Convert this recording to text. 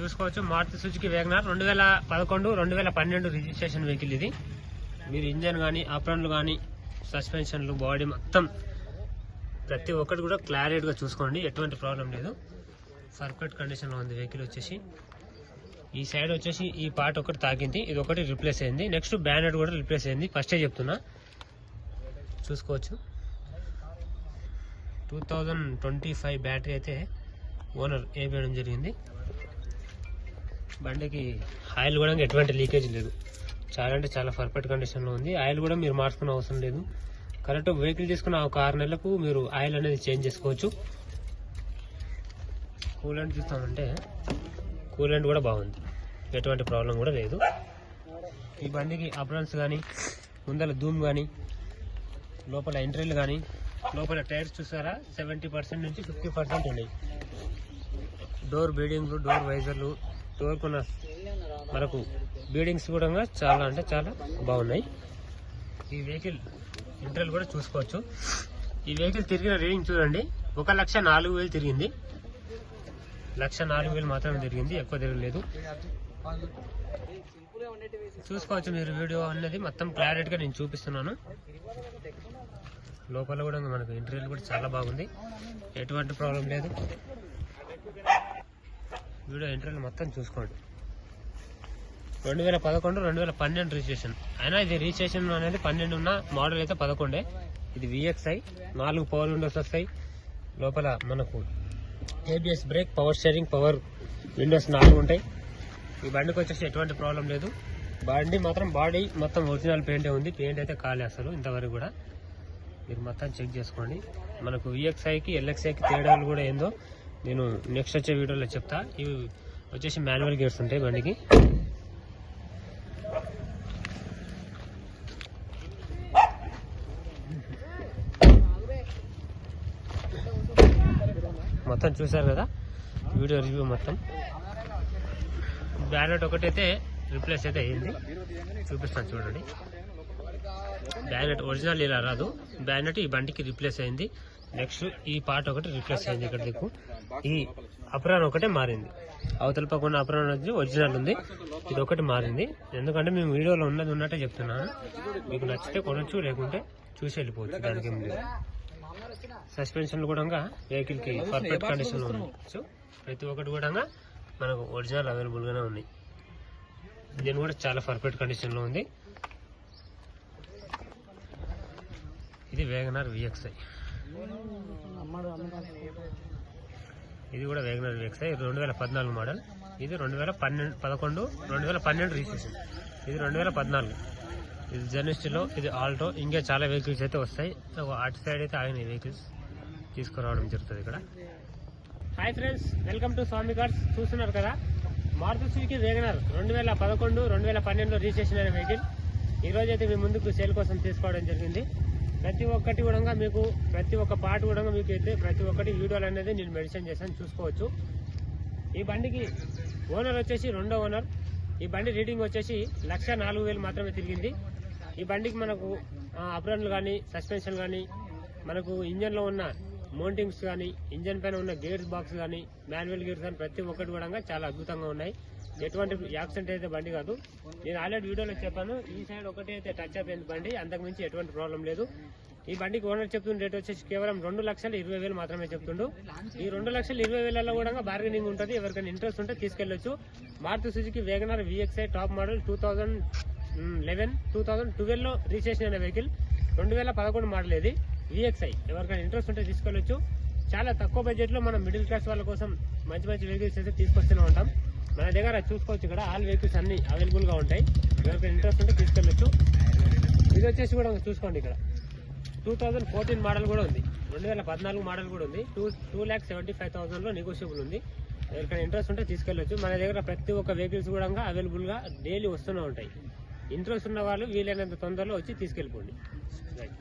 చూసుకోవచ్చు. Maruti Suzuki Wagon R రెండు వేల పదకొండు రెండు వేల పన్నెండు రిజిస్ట్రేషన్ వెహికల్ ఇది. మీరు ఇంజన్ కానీ అప్రాన్లు కానీ సస్పెన్షన్లు బాడీ మొత్తం ప్రతి ఒక్కటి కూడా క్లారిటీగా చూసుకోండి. ఎటువంటి ప్రాబ్లం లేదు. పర్ఫెక్ట్ కండిషన్లో ఉంది వెహికల్ వచ్చేసి. ఈ సైడ్ వచ్చేసి ఈ పార్ట్ ఒకటి తాకింది. ఇది ఒకటి రిప్లేస్ అయింది. నెక్స్ట్ బ్యానర్ కూడా రిప్లేస్ అయింది. ఫస్టే చెప్తున్నా. చూసుకోవచ్చు. Two thousand twenty five battery అయితే ఓనర్ వేయడం జరిగింది. బండికి ఆయిల్ కూడా ఎటువంటి లీకేజ్ లేదు. చాలా అంటే చాలా పర్ఫెక్ట్ కండిషన్లో ఉంది. ఆయిల్ కూడా మీరు మార్చుకునే అవసరం లేదు. కరెక్ట్ వెహికల్ తీసుకున్న ఒక ఆరు నెలలకు మీరు ఆయిల్ అనేది చేంజ్ చేసుకోవచ్చు. కూలెంట్ చూస్తామంటే కూలెంట్ కూడా బాగుంది. ఎటువంటి ప్రాబ్లం కూడా లేదు. ఈ బండికి అప్రాన్స్ కానీ ముందర ధూమ్ కానీ లోపల ఎంట్రీలు కానీ లోపల టైర్స్ చూసారా? సెవెంటీ పర్సెంట్ నుంచి ఫిఫ్టీ పర్సెంట్ ఉన్నాయి. డోర్ బీడింగ్లు డోర్ వైజర్లు డోర్ మనకు బీడింగ్స్ కూడా చాలా అంటే చాలా బాగున్నాయి. ఈ వెహికల్ ఇంటర్వెల్ కూడా చూసుకోవచ్చు. ఈ వెహికల్ తిరిగిన రీడింగ్ చూడండి. ఒక లక్ష నాలుగు వేలు తిరిగింది. లక్ష నాలుగు వేలు మాత్రమే తిరిగింది. ఎక్కువ తిరగలేదు చూసుకోవచ్చు మీరు వీడియో అనేది మొత్తం క్లారిటీగా నేను చూపిస్తున్నాను. లోపల కూడా మనకు ఇంటర్వ్యూలు కూడా చాలా బాగుంది. ఎటువంటి ప్రాబ్లం లేదు. వీడియో ఇంటర్వ్యూ మొత్తం చూసుకోండి. రెండు వేల పదకొండు రెండు వేల పన్నెండు రిజిస్ట్రేషన్. అయినా ఇది రిజిస్ట్రేషన్ అనేది పన్నెండు ఉన్న మోడల్ అయితే పదకొండే. ఇది విఎక్స్ఐ నాలుగు పవర్ విండోస్ వస్తాయి. లోపల మనకు ABS brake power steering power windows నాలుగు ఉంటాయి. ఈ బండికి వచ్చేసి ఎటువంటి ప్రాబ్లం లేదు. బండి మాత్రం బాడీ మొత్తం ఒరిజినల్ పెయింటే ఉంది. పెయింట్ అయితే కాలే అసలు ఇంతవరకు కూడా. మీరు మొత్తం చెక్ చేసుకోండి. మనకు విఎక్స్ఐకి ఎల్ఎక్స్ఐకి తేడాలు కూడా ఏందో నేను నెక్స్ట్ వచ్చే వీడియోలో చెప్తా. ఇవి వచ్చేసి మాన్యువల్ గేర్స్ ఉంటాయి బండికి. మొత్తం చూసారు కదా? వీడియో రివ్యూ మొత్తం. బ్యానెట్ ఒకటైతే రిప్లేస్ అయితే అయ్యింది. చూపిస్తాను చూడండి. బ్యానెట్ ఒరిజినల్ ఇలా రాదు. బ్యానెట్ ఈ బండికి రిప్లేస్ అయింది నెక్స్ట్ ఈ పార్ట్ ఒకటి రిప్లేస్ అయింది ఇక్కడ దిక్కు. ఈ అప్రాన్ ఒకటే మారింది. అవతల పక్కన అప్రాన్ వచ్చి ఒరిజినల్ ఉంది. ఇది ఒకటి మారింది. ఎందుకంటే మేము వీడియోలో ఉన్నది ఉన్నట్టే చెప్తున్నాను మీకు నచ్చితే కొనొచ్చు లేకుంటే చూసి వెళ్ళిపోవచ్చు. దానికి సస్పెన్షన్ కూడా వెహికల్కి పర్ఫెక్ట్ కండిషన్లో ఉండొచ్చు ప్రతి ఒక్కటి కూడా మనకు ఒరిజినల్ అవైలబుల్ గానే ఉన్నాయి. దీని కూడా చాలా పర్ఫెక్ట్ కండిషన్లో ఉంది. ఇది వేగనార్ విఎక్స్ఐ ఇది కూడా వేగనర్ విఎక్స్ఐ రెండు వేల పద్నాలుగు మోడల్. ఇది రెండు వేల పన్నెండు పదకొండు రెండు వేల పన్నెండు రిజిస్ట్రేషన్ ఇది రెండు వేల పద్నాలుగు. ఇది జర్నిస్ట్లో ఇది ఆల్టో. ఇంకా చాలా వెహికల్స్ అయితే వస్తాయి. అటు సైడ్ అయితే ఆగిన వెహికల్స్ తీసుకురావడం జరుగుతుంది ఇక్కడ. Hi friends welcome to Swami cars చూస్తున్నారు కదా? మారుతి సుజుకి వేగనర్ రెండు వేల పదకొండు రెండు వేల పన్నెండులో రిజిస్ట్రేషన్ అయిన వెహికల్ ఈరోజు అయితే మీ ముందుకు సేల్ కోసం తీసుకోవడం జరిగింది. ప్రతి ఒక్కటి కూడా మీకు ప్రతి ఒక్క పార్ట్ కూడా మీకు అయితే ప్రతి ఒక్కటి వీడియోలు అనేది నేను మెడిసిన్ చేశాను చూసుకోవచ్చు. ఈ బండికి ఓనర్ వచ్చేసి రెండో ఓనర్. ఈ బండి రీడింగ్ వచ్చేసి లక్ష నాలుగు వేలు మాత్రమే తిరిగింది. ఈ బండికి మనకు అప్రన్లు కానీ సస్పెన్షన్ కానీ మనకు ఇంజన్లో ఉన్న మౌంటింగ్స్ కానీ ఇంజన్ పైన ఉన్న గేర్స్ బాక్స్ కానీ మాన్యువల్ గేర్స్ కానీ ప్రతి ఒక్కటి కూడా చాలా అద్భుతంగా ఉన్నాయి. ఎటువంటి యాక్సిడెంట్ అయితే బండి కాదు. నేను ఆల్రెడీ వీడియోలో చెప్పాను ఈ సైడ్ ఒకటే అయితే టచ్ అప్ అయింది బండి అంతకుమించి ఎటువంటి ప్రాబ్లం లేదు. ఈ బండికి ఓనర్ చెప్తున్న రేట్ వచ్చేసి కేవలం రెండు లక్షల ఇరవై వేలు మాత్రమే చెప్తుండు. ఈ రెండు లక్షల ఇరవై వేలలో కూడా బార్గెనింగ్ ఉంటుంది ఎవరికైనా ఇంట్రెస్ట్ ఉంటే తీసుకెళ్ళొచ్చు Maruti Suzuki Wagon R VXI top model two thousand eleven two thousand ట్వెల్వ్లో registration అయిన వెహికల్ రెండు వేల పదకొండు మోడల్ ఇది విఎక్స్ఐ ఎవరికైనా ఇంట్రెస్ట్ ఉంటే తీసుకెళ్ళొచ్చు చాలా తక్కువ బడ్జెట్లో మనం మిడిల్ క్లాస్ వాళ్ళ కోసం మంచి మంచి వెహికల్స్ అయితే తీసుకొస్తూనే ఉంటాం. మన దగ్గర చూసుకోవచ్చు ఇక్కడ. ఆల్ వెహికల్స్ అన్ని అవైలబుల్గా ఉంటాయి. ఎవరికైనా ఇంట్రెస్ట్ ఉంటే తీసుకెళ్ళచ్చు. ఇది వచ్చేసి కూడా చూసుకోండి ఇక్కడ. టూ థౌజండ్ ఫోర్టీన్ మోడల్ కూడా ఉంది. రెండు వేల పద్నాలుగు మోడల్ కూడా ఉంది. Two two lakh seventy five థౌసండ్లో negotiable ఉంది. ఎవరికైనా ఇంట్రెస్ట్ ఉంటే తీసుకెళ్ళొచ్చు. మన దగ్గర ప్రతి ఒక్క వెహికల్స్ కూడా అవైలబుల్గా డైలీ వస్తూనే ఉంటాయి. ఇంట్రెస్ట్ ఉన్న వాళ్ళు వీలైనంత తొందరలో వచ్చి తీసుకెళ్ళిపోండి. రైట్